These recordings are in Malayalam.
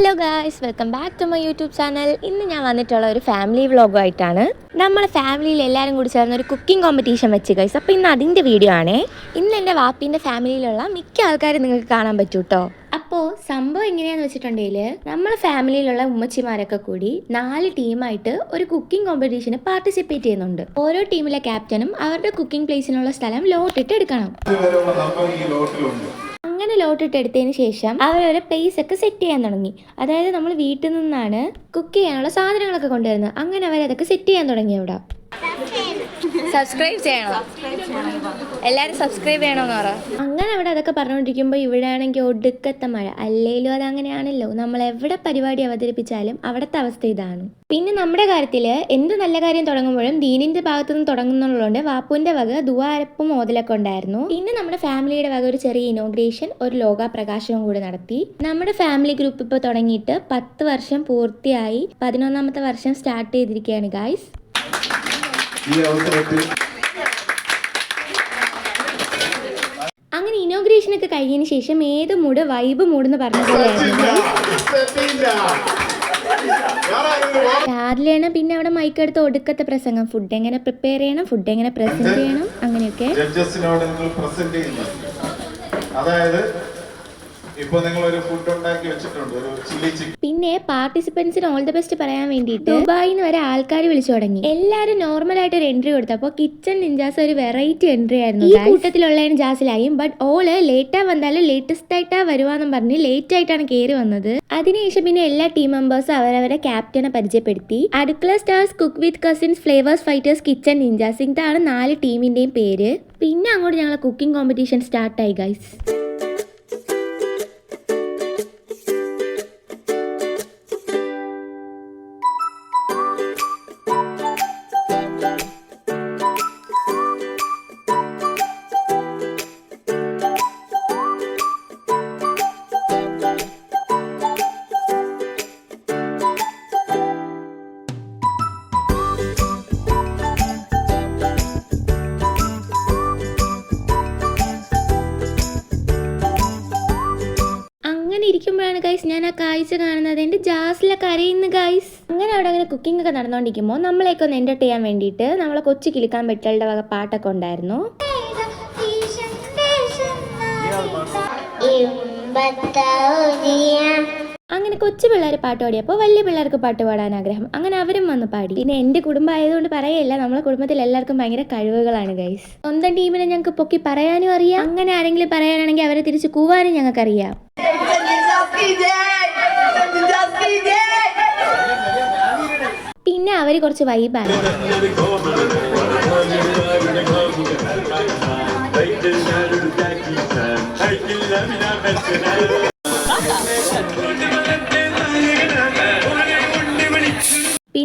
Hello guys welcome back to my YouTube channel ഇന്ന് ഞാൻ വന്നിട്ടുള്ള ഒരു ഫാമിലി വ്ളോഗുമായിട്ടാണ് നമ്മളെ ഫാമിലിയിൽ എല്ലാവരും കൂടി ചേർന്ന് ഒരു കുക്കിംഗ് കോമ്പറ്റീഷൻ വെച്ച് ഗൈസ് അപ്പോൾ ഇന്ന് അതിന്റെ വീഡിയോ ആണേ. ഇന്ന് എന്റെ വാപ്പീന്റെ ഫാമിലിയിലുള്ള മിക്ക ആൾക്കാരും നിങ്ങൾക്ക് കാണാൻ പറ്റൂ കേട്ടോ അപ്പോൾ സംഭവം എങ്ങനെയാന്ന് വെച്ചിട്ടുണ്ടെങ്കിൽ നമ്മളെ ഫാമിലിയിലുള്ള ഉമ്മച്ചിമാരൊക്കെ കൂടി നാല് ടീമായിട്ട് ഒരു കുക്കിംഗ് കോമ്പറ്റീഷന് പാർട്ടിസിപ്പേറ്റ് ചെയ്യുന്നുണ്ട്. ഓരോ ടീമിലെ ക്യാപ്റ്റനും അവരുടെ കുക്കിംഗ് പ്ലേസിനുള്ള സ്ഥലം ലോട്ടിട്ട് എടുക്കണം. അങ്ങനെ ലോട്ടിട്ട് എടുത്തതിന് ശേഷം അവരവരെ പേസ് ഒക്കെ സെറ്റ് ചെയ്യാൻ തുടങ്ങി. അതായത് നമ്മൾ വീട്ടിൽ നിന്നാണ് കുക്ക് ചെയ്യാനുള്ള സാധനങ്ങളൊക്കെ കൊണ്ടുവരുന്നത്. അങ്ങനെ അവരതൊക്കെ സെറ്റ് ചെയ്യാൻ തുടങ്ങി അവിടെ. സബ്സ്ക്രൈബ് ചെയ്യണം? എല്ലാവരും സബ്സ്ക്രൈബ് ചെയ്യണമെന്ന് പറ. അങ്ങനെ അവിടെ അതൊക്കെ പറഞ്ഞുകൊണ്ടിരിക്കുമ്പോൾ ഇവിടെ ആണെങ്കിൽ ഒടുക്കത്തെ മഴ. അല്ലേലും അത് അങ്ങനെയാണല്ലോ നമ്മൾ എവിടെ പരിപാടി അവതരിപ്പിച്ചാലും അവിടുത്തെ അവസ്ഥ ഇതാണ്. പിന്നെ നമ്മുടെ കാര്യത്തിൽ എന്ത് നല്ല കാര്യം തുടങ്ങുമ്പോഴും ദീനിന്റെ ഭാഗത്തു നിന്ന് തുടങ്ങുന്നുള്ളതുകൊണ്ട് വാപ്പുവിന്റെ വക ദുവാരപ്പും മോതലൊക്കെ ഉണ്ടായിരുന്നു. പിന്നെ നമ്മുടെ ഫാമിലിയുടെ വക ഒരു ചെറിയ ഇനോഗ്രേഷൻ ഒരു ലോക പ്രകാശനവും കൂടി നടത്തി. നമ്മുടെ ഫാമിലി ഗ്രൂപ്പ് ഇപ്പോൾ തുടങ്ങിയിട്ട് പത്ത് വർഷം പൂർത്തിയായി. പതിനൊന്നാമത്തെ വർഷം സ്റ്റാർട്ട് ചെയ്തിരിക്കുകയാണ് ഗായ്സ് ഈ അവസരത്തിൽ അങ്ങനെ ഇനോഗ്രേഷൻ ഒക്കെ കഴിഞ്ഞതിന് ശേഷം ഏത് മൂഡ് വൈബ് മൂഡ് എന്ന് പറഞ്ഞ പോലെയായിരുന്നു രാവിലെയാണ് പിന്നെ അവിടെ മൈക്കെടുത്ത് ഒടുക്കത്തെ പ്രസംഗം. ഫുഡ് എങ്ങനെ പ്രിപ്പയർ ചെയ്യണം ഫുഡ് എങ്ങനെ പ്രസന്റ് ചെയ്യണം അങ്ങനെയൊക്കെ. അതായത് പിന്നെ പാർട്ടിസിപ്പൻസിന് ഓൾ ദ ബെസ്റ്റ് പറയാൻ വേണ്ടിയിട്ട് ദുബായിൽ നിന്ന് വരെ ആൾക്കാർ വിളിച്ചു തുടങ്ങി. എല്ലാരും നോർമൽ ആയിട്ട് ഒരു എൻട്രി കൊടുത്തപ്പോൾ കിച്ചൺ നിഞ്ചാസ് ഒരു വെറൈറ്റി എൻട്രി ആയിരുന്നു. ഈ കൂട്ടത്തിലുള്ളതിന് ജാസിലായും ബട്ട് ഓൾ ലേറ്റാ വന്നാലും ലേറ്റസ്റ്റ് ആയിട്ടാ വരുവാന്നും പറഞ്ഞ് ലേറ്റ് ആയിട്ടാണ് കയറി വന്നത്. അതിനുശേഷം പിന്നെ എല്ലാ ടീം മെമ്പേഴ്സും അവരവരെ ക്യാപ്റ്റനെ പരിചയപ്പെടുത്തി. Adukkala stars cook with cousins flavours fighters kitchen ninjas ഇതാണ് നാല് ടീമിന്റെയും പേര്. പിന്നെ അങ്ങോട്ട് ഞങ്ങളെ കുക്കിംഗ് കോമ്പറ്റീഷൻ സ്റ്റാർട്ടായി ഗൈസ് ഇരിക്കുമ്പോഴാണ് ഗൈസ് ഞാൻ ആ കാഴ്ച കാണുന്നത്. എന്റെ ജാസിലെ കരയുന്നു ഗൈസ് അങ്ങനെ അവിടെ അങ്ങനെ കുക്കിംഗ് ഒക്കെ നടന്നുകൊണ്ടിരിക്കുമ്പോൾ നമ്മളെയൊക്കെ ഒന്ന് എന്റർടൈൻ ചെയ്യാൻ വേണ്ടിയിട്ട് നമ്മളെ കൊച്ചു കിളിക്കാൻ പെട്ടളുടെ വക പാട്ടൊക്കെ ഉണ്ടായിരുന്നു. അങ്ങനെ കൊച്ചു പിള്ളേർ പാട്ട് പാടിയപ്പോൾ വലിയ പിള്ളേർക്ക് പാട്ട് പാടാൻ ആഗ്രഹം. അങ്ങനെ അവരും വന്ന് പാടി. പിന്നെ എന്റെ കുടുംബം ആയതുകൊണ്ട് പറയല്ല നമ്മളെ കുടുംബത്തിൽ എല്ലാവർക്കും ഭയങ്കര കഴിവുകളാണ് ഗൈസ് സ്വന്തം ടീമിനെ ഞങ്ങൾക്ക് പൊക്കി പറയാനും അറിയാം. അങ്ങനെ ആരെങ്കിലും പറയാനാണെങ്കിൽ അവരെ തിരിച്ച് കൂവാനും ഞങ്ങൾക്കറിയാം. പിന്നെ അവർ കുറച്ച് വൈബാണ്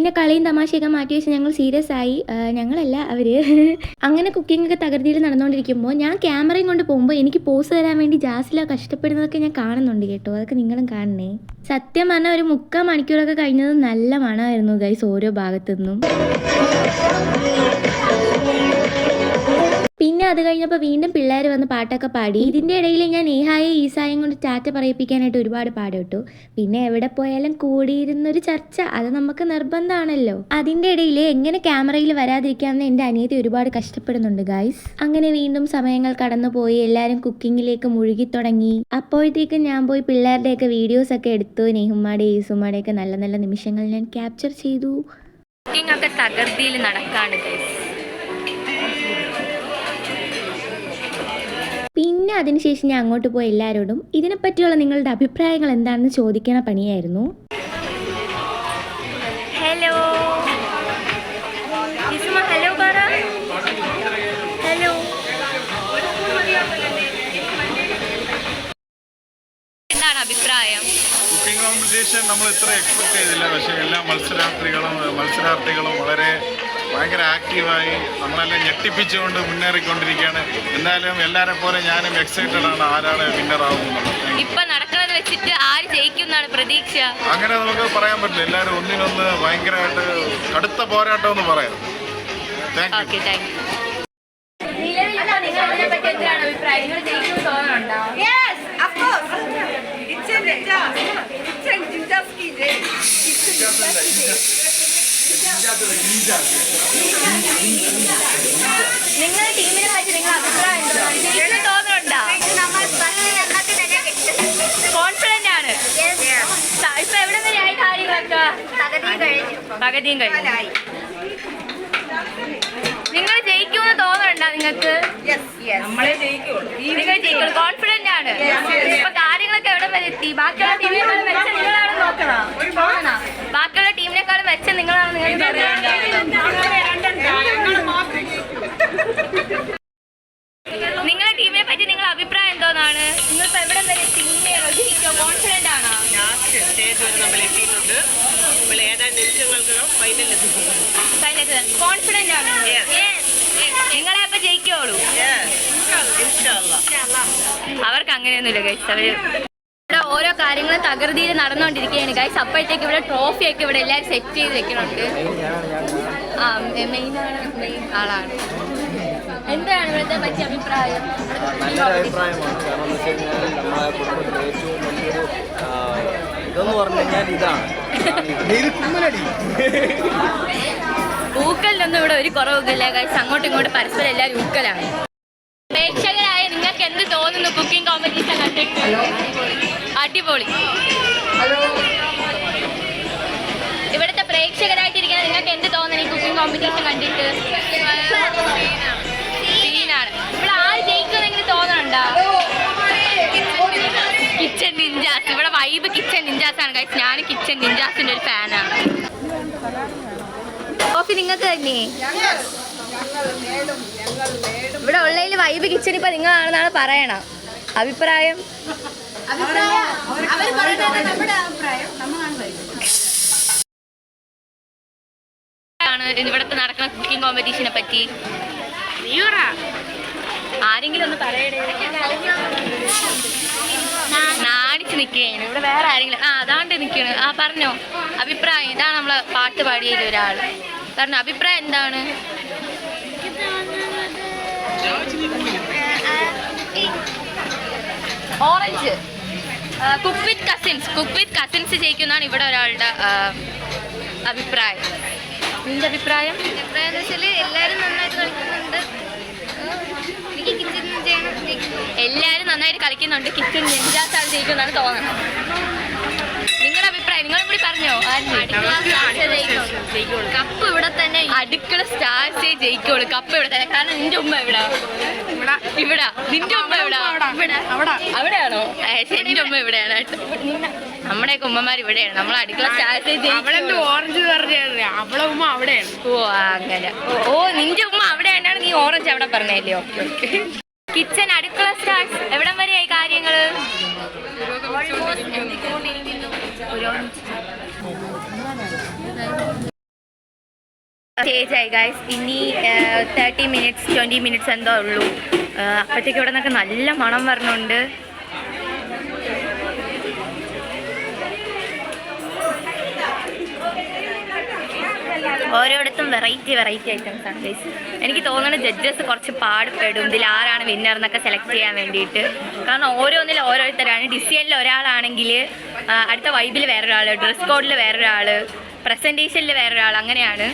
പിന്നെ കളിയും തമാശയൊക്കെ മാറ്റി വെച്ച് ഞങ്ങൾ സീരിയസ് ആയി. ഞങ്ങളല്ല അവർ. അങ്ങനെ കുക്കിംഗ് ഒക്കെ തകൃതിയിൽ നടന്നുകൊണ്ടിരിക്കുമ്പോൾ ഞാൻ ക്യാമറയും കൊണ്ട് പോകുമ്പോൾ എനിക്ക് പോസ് തരാൻ വേണ്ടി ജാസില കഷ്ടപ്പെടുന്നതൊക്കെ ഞാൻ കാണുന്നുണ്ട് കേട്ടോ. അതൊക്കെ നിങ്ങളും കാണണേ. സത്യം പറഞ്ഞാൽ ഒരു മുക്കാൽ മണിക്കൂറൊക്കെ കഴിഞ്ഞത് നല്ല മണമായിരുന്നു ഗൈസ് ഓരോ ഭാഗത്തു നിന്നും പിന്നെ അത് കഴിഞ്ഞപ്പോൾ വീണ്ടും പിള്ളേർ വന്ന് പാട്ടൊക്കെ പാടി. ഇതിന്റെ ഇടയിൽ ഞാൻ നേഹായെ ഈസായും കൊണ്ട് ടാറ്റ പറയിപ്പിക്കാനായിട്ട് ഒരുപാട് പാടിട്ടു പിന്നെ എവിടെ പോയാലും കൂടിയിരുന്നൊരു ചർച്ച. അത് നമുക്ക് നിർബന്ധമാണല്ലോ. അതിന്റെ ഇടയിൽ എങ്ങനെ ക്യാമറയിൽ വരാതിരിക്കാമെന്ന് എന്റെ അനിയത്തി ഒരുപാട് കഷ്ടപ്പെടുന്നുണ്ട് ഗായ്സ് അങ്ങനെ വീണ്ടും സമയങ്ങൾ കടന്നുപോയി. എല്ലാവരും കുക്കിങ്ങിലേക്ക് മുഴുകി തുടങ്ങി. അപ്പോഴത്തേക്കും ഞാൻ പോയി പിള്ളേരുടെയൊക്കെ വീഡിയോസ് ഒക്കെ എടുത്തു. നെഹുമ്മയുടെ ഈസുമാടെയൊക്കെ നല്ല നല്ല നിമിഷങ്ങൾ ഞാൻ ക്യാപ്ചർ ചെയ്തു. കുക്കിംഗ് ഒക്കെ തകർത്തിയിൽ നടക്കാണ് ഗൈസ് പിന്നെ അതിനുശേഷം ഞാൻ അങ്ങോട്ട് പോയി എല്ലാവരോടും ഇതിനെപ്പറ്റിയുള്ള നിങ്ങളുടെ അഭിപ്രായങ്ങൾ എന്താണെന്ന് ചോദിക്കണ പണിയായിരുന്നു? ഹലോ ഹലോ പറ ഹലോ എന്താണ് അഭിപ്രായം? കുക്കിംഗ് കോമ്പറ്റീഷൻ നമ്മൾ ഇത്ര എക്സ്പെക്ട് ചെയ്തില്ല. പക്ഷേ എല്ലാ മത്സരാർത്ഥികളും മത്സരാർത്ഥികളും വളരെ ഭയങ്കര ആക്റ്റീവായി നമ്മളെല്ലാം ഞെട്ടിപ്പിച്ചുകൊണ്ട് മുന്നേറിക്കൊണ്ടിരിക്കുകയാണ്. എന്തായാലും എല്ലാരെ പോലെ ഞാനും എക്സൈറ്റഡ് ആണ് ആരാണ് വിന്നറാവുന്നത് ഇപ്പൊ നടക്കണത് വെച്ചിട്ട് ആര് ജയിക്കും എന്നാണ് പ്രതീക്ഷ. അങ്ങനെ നമുക്ക് പറയാൻ പറ്റില്ല. എല്ലാവരും ഒന്നിനൊന്ന് ഭയങ്കരമായിട്ട് കടുത്ത പോരാട്ടം എന്ന് പറയാം. Thank you you Yes, course. It's. നിങ്ങളുടെ ടീമിനെ പറ്റി നിങ്ങൾ അഭിപ്രായം തോന്നുന്നുണ്ടോ? കോൺഫിഡന്റ് ആണ്. ഇപ്പൊ എവിടെ വരെയായി കാര്യങ്ങളൊക്കെ? പകുതിയും കഴിഞ്ഞു. നിങ്ങൾ ജയിക്കുമെന്ന് തോന്നുന്നുണ്ടോ നിങ്ങൾക്ക്? നിങ്ങൾ ജയിക്കും കോൺഫിഡന്റ് ആണ്. ഇപ്പൊ കാര്യങ്ങളൊക്കെ എവിടെ വരെ എത്തി? ബാക്കിയുള്ള ടീമിനെ നോക്കണം? മെച്ചം നിങ്ങളാണ് നിങ്ങളുടെ ടീമിനെ പറ്റി നിങ്ങളുടെ അഭിപ്രായം എന്തോന്നാണ്? നിങ്ങൾ ഇപ്പൊ എവിടെ വരെ ജയിക്കോ കോൺഫിഡന്റ് ആണോ? ലാസ്റ്റ് സ്റ്റേജ് വരെ നമ്മൾ എത്തിയിട്ടുണ്ട്. നമ്മൾ ഫൈനൽ എത്തിച്ചിട്ടുണ്ട് കോൺഫിഡന്റ് ആണ്? നിങ്ങളെ അപ്പൊ ജയിക്കോളൂ അവർക്ക് അങ്ങനെയൊന്നുമില്ല കഴിച്ചവര് അവർ ഇവിടെ ഓരോ കാര്യങ്ങളും തകൃതിയിൽ നടന്നുകൊണ്ടിരിക്കുകയാണ്. ഗൈസ് അപ്പോഴത്തേക്ക് ഇവിടെ ട്രോഫി ഒക്കെ ഇവിടെ എല്ലാവരും സെറ്റ് ചെയ്ത് വെക്കുന്നുണ്ട് ആ മെയിൻ ആണ് മെയിൻ ആളാണ്. എന്താണ് ഇവിടുത്തെ പറ്റിയ അഭിപ്രായം? നല്ലൊരു അഭിപ്രായമാണ്. കാരണം എന്ന് വെച്ച് കഴിഞ്ഞാൽ നമ്മളെ കുടുംബത്തിലെ ഏറ്റവും വലിയൊരു ആ, ഇതെന്ന് പറഞ്ഞു കഴിഞ്ഞാൽ ഇതാണ്. ഊക്കലിനൊന്നും ഇവിടെ ഒരു കുറവില്ല ഗൈസ് അങ്ങോട്ടും ഇങ്ങോട്ടും പരസ്പരം എല്ലാവരും ഊക്കലാണ്. പ്രേക്ഷകരായ നിങ്ങൾക്ക് എന്ത് തോന്നുന്നു? കുക്കിംഗ് കോമ്പറ്റീഷൻ കണ്ടിട്ട്? അടിപൊളി. ഇവിടുത്തെ പ്രേക്ഷകരായിട്ടിരിക്കാൻ നിങ്ങൾക്ക് എന്ത് തോന്നുന്നു? ഈ കുക്കിംഗ് കോമ്പറ്റീഷൻ കണ്ടിട്ട്? സീനാണ്. ഇവിടെ ആര് ജയിക്കുമെന്നെങ്കിലും തോന്നണുണ്ടോ? കിച്ചൺ നിഞ്ചാസ് ഇവിടെ വൈബ് കിച്ചൺ നിഞ്ചാസ് ആണ്. കഴിച്ച് ഞാൻ കിച്ചൺ നിഞ്ചാസിന്റെ ഒരു ഫാനാണ് കോഫി നിങ്ങൾക്ക് തന്നെ. ഇവിടെ ഉള്ളതിൽ വൈബ് കിച്ചൺ ഇപ്പൊ നിങ്ങളാണെന്നാണ് പറയണം. അഭിപ്രായം? ആണ് ഇവിടുത്തെ നടക്കുന്ന കുക്കിംഗ് കോമ്പറ്റീഷനെ പറ്റി. ആരെങ്കിലും ഒന്ന് പറയടേ. നാണിച്ച് നിൽക്കുകയാണ്. ഇവിടെ വേറെ ആരെങ്കിലും. ആ അതാണ്ട് നിൽക്കണ് ആ പറഞ്ഞോ. അഭിപ്രായം. ഇതാണ് നമ്മളെ പാട്ട് പാടിയതിൽ ഒരാൾ. പറഞ്ഞു അഭിപ്രായം എന്താണ്? Orange. Cook with cousins. Cook with cousins ജയിക്കുന്നതാണ് ഇവിടെ ഒരാളുടെ അഭിപ്രായം. നിന്റെ അഭിപ്രായം? അഭിപ്രായം എന്ന് വെച്ചാൽ എല്ലാരും നന്നായിട്ട് കളിക്കുന്നുണ്ട്. എല്ലാവരും നന്നായിട്ട് കളിക്കുന്നുണ്ട്. കിച്ചൺ നെഞ്ചാത്താണ് ജയിക്കുന്നതാണ് തോന്നുന്നത് നിങ്ങളുടെ ഇവിടെ നിങ്ങളും കൂടി പറഞ്ഞോ കപ്പ് ഇവിടെ തന്നെ അടുക്കള സ്റ്റാർസേ ജയിക്കുള്ളൂ. കപ്പ് ഇവിടെ തന്നെ. കാരണം നിന്റെ ഉമ്മ എവിടാ? ഇവിടെ. നിന്റെ ഉമ്മ എവിടാ? ഇവിടെ. അവിടെയാണോ? എന്റെ ഉമ്മ ഇവിടെയാണ്. കേട്ടോ. നമ്മുടെയൊക്കെ ഉമ്മമാർ ഇവിടെയാണ്. നമ്മൾ അടുക്കള സ്റ്റാർസേ ഓറഞ്ച് പറഞ്ഞത് അവളെ ഉമ്മ അവിടെയാണ്. ഓ അങ്ങനെ. ഓ, ഓ നിന്റെ ഉമ്മ അവിടെയാണ് നീ ഓറഞ്ച് അവിടെ പറഞ്ഞല്ലേ okay okay. Kitchen Adukkala stars എവിടം വരെയായി കാര്യങ്ങൾ? സ്റ്റേജ് ആയി ഗൈസ് ഇനി തേർട്ടി മിനിറ്റ്സ് ട്വന്റി മിനിറ്റ്സ് എന്തോ ഉള്ളൂ. അപ്പോഴത്തേക്ക് ഇവിടെ നിന്നൊക്കെ നല്ല മണം വരണുണ്ട്. ഓരോയിടത്തും വെറൈറ്റി വെറൈറ്റി ഐറ്റംസ് ആണ് ഗൈസ് എനിക്ക് തോന്നുന്നു ജഡ്ജസ് കുറച്ച് പാടുപെടും. ഇതിൽ ആരാണ് വിന്നർ എന്നൊക്കെ സെലക്ട് ചെയ്യാൻ വേണ്ടിയിട്ട്. കാരണം ഓരോന്നിൽ ഓരോരുത്തരാണ്. ഡിസൈനിൽ ഒരാളാണെങ്കിൽ അടുത്ത വൈബിൽ വേറൊരാൾ ഡ്രസ് കോഡിൽ വേറൊരാൾ പ്രസന്റേഷനിൽ വേറൊരാൾ അങ്ങനെയാണ്.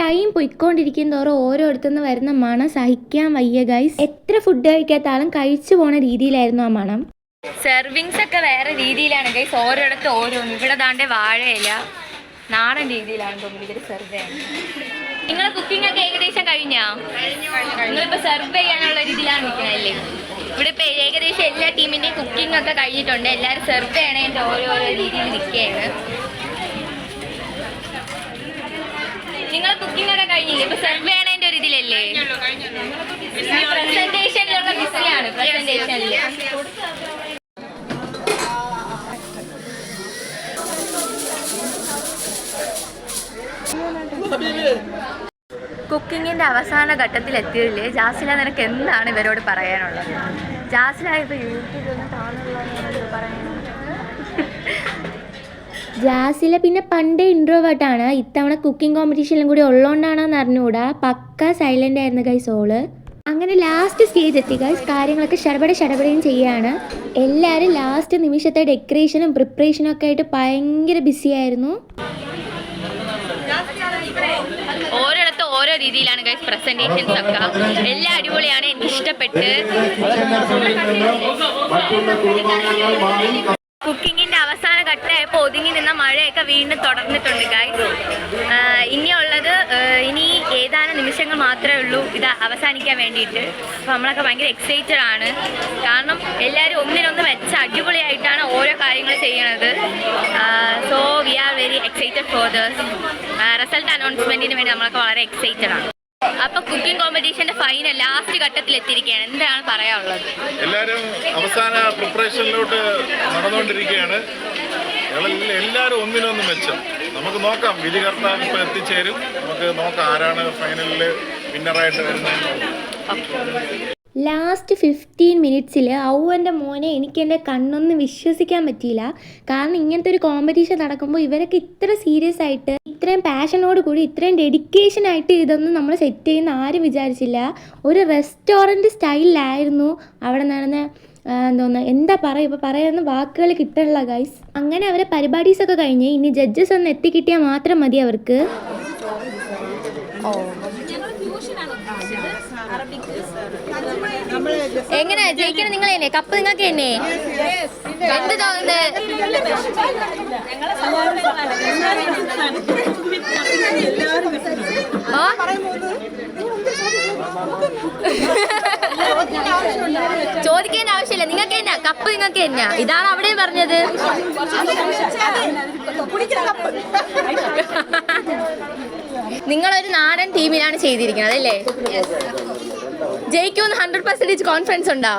ടൈം പൊയ്ക്കൊണ്ടിരിക്കും തോറും ഓരോരുത്തുനിന്ന് വരുന്ന മണം സഹിക്കാൻ വയ്യ ഗൈസ് എത്ര ഫുഡ് കഴിക്കാത്ത ആളും കഴിച്ചു പോണ രീതിയിലായിരുന്നു ആ മണം. സെർവിങ്സ് ഒക്കെ വേറെ രീതിയിലാണ് ഗൈസ് ഓരോടത്ത് ഓരോന്ന്. ഇവിടെ താണ്ടെ വാഴയില. നാടൻ രീതിയിലാണ് തോന്നുന്നു സെർവ് നിങ്ങൾ കുക്കിംഗ് ഒക്കെ ഏകദേശം കഴിഞ്ഞോ? നിങ്ങളിപ്പോ സെർവ് ചെയ്യാനുള്ള രീതിയിലാണ് നിൽക്കണല്ലേ ഇവിടെ ഇപ്പൊ ഏകദേശം എല്ലാ ടീമിന്റെയും കുക്കിംഗ് ഒക്കെ കഴിഞ്ഞിട്ടുണ്ട്. എല്ലാവരും സെർവ് ചെയ്യണതിന്റെ ഓരോരോ രീതിയിൽ നിൽക്കുകയാണ് നിങ്ങൾ കുക്കിംഗ് ഒക്കെ കഴിഞ്ഞില്ലേ? ഇപ്പൊ സെർവ് ചെയ്യണതിന്റെ ഒരു ഇതിലല്ലേ? പ്രസന്റേഷനിലുള്ള ബിസിയാണ് പ്രസന്റേഷനിൽ കുക്കിങ്ങിന്റെ അവസാന ഘട്ടത്തിൽ എത്തിയില്ലേ ജാസില നിനക്ക് എന്താണ് ഇവരോട് പറയാനുള്ളത്? ജാസില ഇപ്പൊ യൂട്യൂബിൽ കാണുന്നത് പറയാനുള്ളത് ജാസില പിന്നെ പണ്ടേ ഇൻട്രോവേർട്ടാണ് ഇത്തവണ കുക്കിംഗ് കോമ്പറ്റീഷനിലും കൂടി ഉള്ളതുകൊണ്ടാണോന്ന് അറിഞ്ഞുകൂടാ പക്ക സൈലന്റ് ആയിരുന്നു ഗൈസ് ഓൾ. അങ്ങനെ ലാസ്റ്റ് സ്റ്റേജ് എത്തി ഗൈസ് കാര്യങ്ങളൊക്കെ ഷടപടി ഷടപടിയും ചെയ്യാണ്. എല്ലാവരും ലാസ്റ്റ് നിമിഷത്തെ ഡെക്കറേഷനും പ്രിപ്പറേഷനും ഒക്കെ ആയിട്ട് ഭയങ്കര ബിസി ആയിരുന്നു. ഓരോടത്ത് ഓരോ രീതിയിലാണ് ഗൈസ് പ്രസന്റേഷൻസ് ഒക്കെ. എല്ലാം അടിപൊളിയാണ്. എനിക്ക് ഇഷ്ടപ്പെട്ട് കുക്കിങ്ങിന്റെ അവസാന ഘട്ടമായപ്പോൾ ഒതുങ്ങി നിന്ന മഴയൊക്കെ വീണ്ടും തുടർന്നിട്ടുണ്ട് ഗൈസ് ഇനിയുള്ളത് ഇനി ഏതാനും നിമിഷങ്ങൾ മാത്രമേ ഉള്ളൂ ഇത് അവസാനിക്കാൻ വേണ്ടിയിട്ട്. അപ്പോൾ നമ്മളൊക്കെ ഭയങ്കര എക്സൈറ്റഡ് ആണ്. കാരണം എല്ലാവരും ഒന്നിനൊന്ന് വെച്ച അടിപൊളിയായിട്ടാണ് ഓരോ കാര്യങ്ങൾ ചെയ്യണത്. So we are very excited for the result അനൗൺസ്മെന്റിന് വേണ്ടി നമ്മളൊക്കെ വളരെ എക്സൈറ്റഡ് ആണ്. അപ്പോൾ കുക്കിംഗ് കോമ്പറ്റീഷന്റെ ഫൈനൽ ലാസ്റ്റ് ഘട്ടത്തിൽ എത്തിയിരിക്കുകയാണ്. എന്താണ് പറയാനുള്ളത്? എല്ലാവരും അവസാന പ്രിപ്പറേഷനിലോട്ട് നടന്നുകൊണ്ടിരിക്കുകയാണ്. എല്ലാരും എല്ലാവരും ഒന്നിനൊന്ന് മെച്ചം. നമുക്ക് നോക്കാം വിധി കർത്താവ് ഇപ്പൊ എത്തിച്ചേരും. നമുക്ക് നോക്കാം ആരാണ് ഫൈനലിൽ വിന്നറായിട്ട് വരുന്നത് ലാസ്റ്റ് ഫിഫ്റ്റീൻ മിനിറ്റ്സിൽ ഔവന്റെ മോനെ എനിക്ക് എന്റെ കണ്ണൊന്നും വിശ്വസിക്കാൻ പറ്റിയില്ല. കാരണം ഇങ്ങനത്തെ ഒരു കോമ്പറ്റീഷൻ നടക്കുമ്പോൾ ഇവരൊക്കെ ഇത്ര സീരിയസ് ആയിട്ട് ഇത്രയും പാഷനോട് കൂടി ഇത്രയും ഡെഡിക്കേഷൻ ആയിട്ട് ഇതൊന്നും നമ്മൾ സെറ്റ് ചെയ്യുന്ന ആരും വിചാരിച്ചില്ല. ഒരു റെസ്റ്റോറന്റ് സ്റ്റൈലിലായിരുന്നു അവിടെ നടന്ന എന്തോന്ന് എന്താ പറയുക ഇപ്പോൾ പറയുന്ന വാക്കുകൾ കിട്ടണില്ല ഗൈസ് അങ്ങനെ അവരെ പരിപാടീസൊക്കെ കഴിഞ്ഞ് ഇനി ജഡ്ജസ് ഒന്ന് എത്തിക്കിട്ടിയാൽ മാത്രം മതി അവർക്ക്. എങ്ങനെയാ ജയിക്കണം? നിങ്ങൾ തന്നെ കപ്പ് നിങ്ങൾക്ക് തന്നെ എന്ത് തോന്നുന്നത്? ചോദിക്കേണ്ട ആവശ്യമില്ല. നിങ്ങൾക്ക് തന്നെ കപ്പ് നിങ്ങൾക്ക് തന്നെ ഇതാണ് അവിടെ പറഞ്ഞത്. നിങ്ങളൊരു നാടൻ ടീമിലാണ് ചെയ്തിരിക്കുന്നത് അല്ലേ? ജയിക്കുമെന്ന് ഹൺഡ്രഡ് പെർസെന്റേജ് കോൺഫിഡൻസ് ഉണ്ടോ?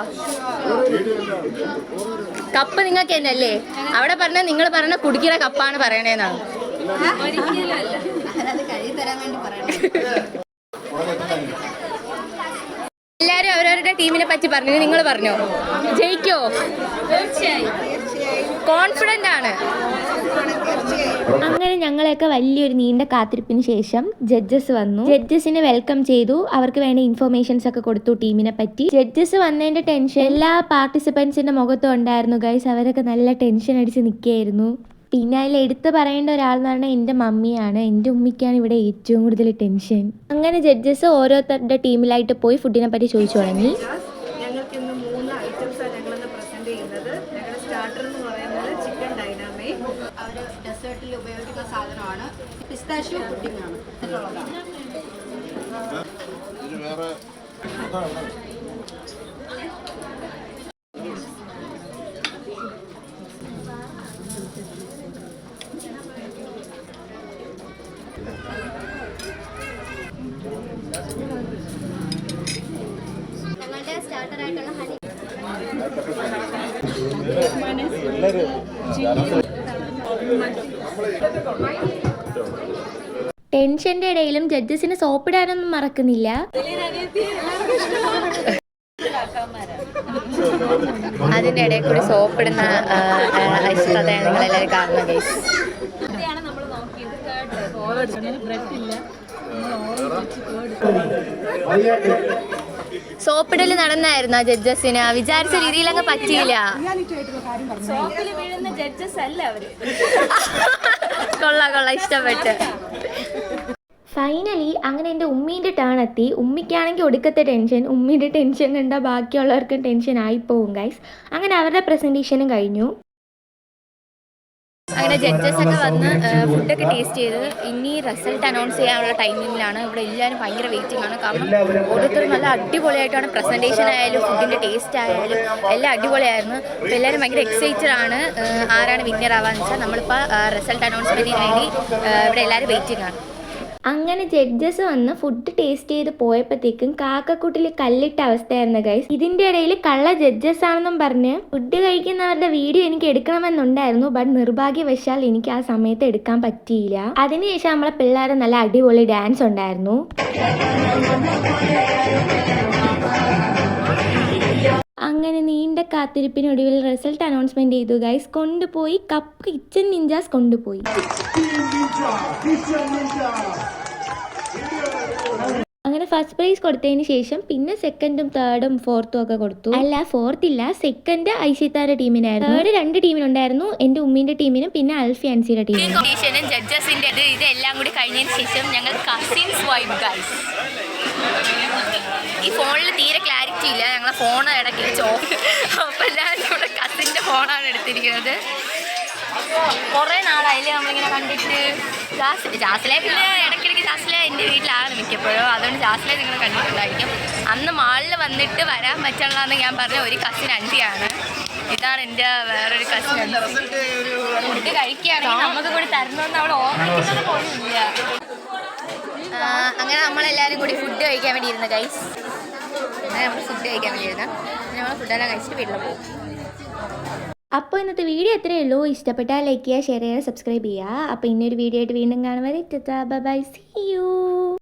കപ്പ് നിങ്ങൾക്ക് തന്നെ അല്ലേ? അവിടെ പറഞ്ഞ നിങ്ങൾ പറഞ്ഞ കുടിക്കുന്ന കപ്പാണ് പറയണേന്നാണ്. എല്ലാരും അവരവരുടെ ടീമിനെ പറ്റി പറഞ്ഞു നിങ്ങൾ പറഞ്ഞോ? ജയിക്കോ? കോൺഫിഡന്റ് ആണ്. അങ്ങനെ ഞങ്ങളെയൊക്കെ വലിയൊരു നീണ്ട കാത്തിരിപ്പിന് ശേഷം ജഡ്ജസ് വന്നു. ജഡ്ജസിനെ വെൽക്കം ചെയ്തു. അവർക്ക് വേണ്ട ഇൻഫർമേഷൻസ് ഒക്കെ കൊടുത്തു ടീമിനെ പറ്റി. ജഡ്ജസ് വന്നതിന്റെ ടെൻഷൻ എല്ലാ പാർട്ടിസിപ്പൻസിന്റെ മുഖത്തും ഉണ്ടായിരുന്നു ഗൈസ് അവരൊക്കെ നല്ല ടെൻഷൻ അടിച്ച് നിൽക്കുകയായിരുന്നു. പിന്നെ അതിൽ എടുത്തു പറയേണ്ട ഒരാൾ എന്ന് പറഞ്ഞാൽ എന്റെ മമ്മിയാണ്. എന്റെ ഉമ്മിക്കാണ് ഇവിടെ ഏറ്റവും കൂടുതൽ ടെൻഷൻ അങ്ങനെ ജഡ്ജസ് ഓരോരുത്തരുടെ ടീമിലായിട്ട് പോയി ഫുഡിനെ പറ്റി ചോദിച്ചു തുടങ്ങി ഞങ്ങൾക്ക് ഇന്ന് മൂന്ന് ഐറ്റംസാണ് ഞങ്ങളിന്ന് പ്രസന്റ് ചെയ്യുന്നത് ഞങ്ങളുടെ സ്റ്റാർട്ടർ എന്ന് പറയുന്നത് ചിക്കൻ ഡൈനാമേ അവർ ഡെസേർട്ടിൽ ഉപയോഗിക്കുന്ന സാധനമാണ് പിസ്താഷ്യോ പുഡിംഗ് ആണ്. ഇത് ടെൻഷന്റെ ഇടയിലും ജഡ്ജസിന് സോപ്പിടാനൊന്നും മറക്കുന്നില്ല. അതിന്റെ ഇടയിൽ കൂടി സോപ്പിടുന്ന സോപ്പിടൽ നടന്നായിരുന്നു ആ ജഡ്ജസിന്? വിചാരിച്ച രീതിയിലങ്ങ് പറ്റിയില്ല. കൊള്ള കൊള്ള ഇഷ്ടപ്പെട്ട്. ഫൈനലി അങ്ങനെ എന്റെ ഉമ്മീന്റെ ടേൺ എത്തി. ഉമ്മിക്കാണെങ്കിൽ ഒടുക്കത്തെ ടെൻഷൻ ഉമ്മീന്റെ ടെൻഷൻ കണ്ടാൽ ബാക്കിയുള്ളവർക്കും ടെൻഷൻ ആയിപ്പോവും ഗൈസ് അങ്ങനെ അവരുടെ പ്രസന്റേഷനും കഴിഞ്ഞു. അങ്ങനെ ജഡ്ജസ് ഒക്കെ വന്ന് ഫുഡൊക്കെ ടേസ്റ്റ് ചെയ്ത് ഇനി റിസൾട്ട് അനൗൺസ് ചെയ്യാനുള്ള ടൈമിങ്ങിലാണ് ഇവിടെ എല്ലാവരും ഭയങ്കര വെയിറ്റിംഗ് ആണ്. കാരണം ഓരോരുത്തരും നല്ല അടിപൊളിയായിട്ടാണ് പ്രസന്റേഷൻ ആയാലും ഫുഡിന്റെ ടേസ്റ്റ് ആയാലും എല്ലാം അടിപൊളിയായിരുന്നു. അപ്പോൾ എല്ലാവരും ഭയങ്കര എക്സൈറ്റഡ് ആണ് ആരാണ് വിന്നർ ആവാന്ന് വെച്ചാൽ നമ്മളിപ്പോൾ റിസൾട്ട് അനൗൺസ്മെന്റിന് വേണ്ടി ഇവിടെ എല്ലാവരും വെയിറ്റിംഗ് ആണ്. അങ്ങനെ ജഡ്ജസ് വന്ന് ഫുഡ് ടേസ്റ്റ് ചെയ്ത് പോയപ്പോഴത്തേക്കും കാക്കക്കൂട്ടിൽ കല്ലിട്ട അവസ്ഥയായിരുന്നു ഗൈസ് ഇതിന്റെ ഇടയിൽ കള്ള ജഡ്ജസ് ആണെന്നും പറഞ്ഞ് ഫുഡ് കഴിക്കുന്നവരുടെ വീഡിയോ എനിക്ക് എടുക്കണമെന്നുണ്ടായിരുന്നു ബട്ട് നിർഭാഗ്യവശാൽ എനിക്ക് ആ സമയത്ത് എടുക്കാൻ പറ്റിയില്ല. അതിനുശേഷം നമ്മളെ പിള്ളേർ നല്ല അടിപൊളി ഡാൻസ് ഉണ്ടായിരുന്നു. അങ്ങനെ നീണ്ട കാത്തിരിപ്പിനൊടുവിൽ റിസൾട്ട് അനൗൺസ്മെന്റ് ചെയ്തു ഗൈസ് കൊണ്ടുപോയി കപ്പ് കിച്ചൺ നിഞ്ചാസ് കൊണ്ടുപോയി. അങ്ങനെ ഫസ്റ്റ് പ്രൈസ് കൊടുത്തതിന് ശേഷം പിന്നെ സെക്കൻഡും തേർഡും ഫോർത്തും ഒക്കെ കൊടുത്തു. അല്ല ഫോർത്ത് ഇല്ല സെക്കൻഡ് ഐശിത്താരുടെ ടീമിനായിരുന്നു. തേർഡ് രണ്ട് ടീമിനുണ്ടായിരുന്നു. എന്റെ ഉമ്മീന്റെ ടീമിനും പിന്നെ അൽഫി അൻസിയുടെ ടീമിനും. ജഡ്ജസിന്റെ ഇത് ഇതെല്ലാം കൂടി കഴിഞ്ഞതിന് ശേഷം ഞങ്ങൾ കസിൻസ് വൈബ് ഗൈസ് ഈ ഫോണിൽ തീരെ ക്ലാരിറ്റി ഇല്ല. ഞങ്ങളെ ഫോൺ ഇടയ്ക്ക് വെച്ച് ഓഫ് അപ്പോൾ എല്ലാവരും കൂടെ കസിന്റെ ഫോണാണ് എടുത്തിരിക്കുന്നത്. കുറേ നാളായില്ലേ നമ്മളിങ്ങനെ കണ്ടിട്ട്? ജാസ് ജാസിലെ പിന്നെ ഇടയ്ക്കിടയ്ക്ക് ജാസിലെ എന്റെ വീട്ടിലാണ് മിക്കപ്പോഴും. അതുകൊണ്ട് ജാസിലെ നിങ്ങൾ കണ്ടിട്ടുണ്ടായിരിക്കും. അന്ന് മാളിൽ വന്നിട്ട് വരാൻ പറ്റണമെന്ന് ഞാൻ പറഞ്ഞ ഒരു കസിൻ അണ്ടിയാണ് ഇതാണ് എന്റെ വേറൊരു കസിൻ ഫുഡ് കഴിക്കുകയാണെങ്കിൽ നമുക്ക് കൂടി തരണമെന്ന് അവൾ ഓർമ്മിക്കുന്നത് പോലും ഇല്ല. അങ്ങനെ നമ്മളെല്ലാവരും കൂടി ഫുഡ് കഴിക്കാൻ വേണ്ടി ഇരുന്നു ഗൈസ് അങ്ങനെ നമ്മൾ ഫുഡ് കഴിക്കാൻ വേണ്ടി ഇരുന്ന. നമ്മൾ ഫുഡെല്ലാം കഴിച്ചിട്ട് വീട്ടിൽ പോകും അപ്പോൾ ഇന്നത്തെ വീഡിയോ എത്രയേ ഉള്ളൂ. ഇഷ്ടപ്പെട്ടാൽ ലൈക്ക് ചെയ്യുക ഷെയർ ചെയ്യുക സബ്സ്ക്രൈബ് ചെയ്യുക. അപ്പോൾ ഇന്നൊരു വീഡിയോ ആയിട്ട് വീണ്ടും കാണുമ്പോൾ ബൈ സി യു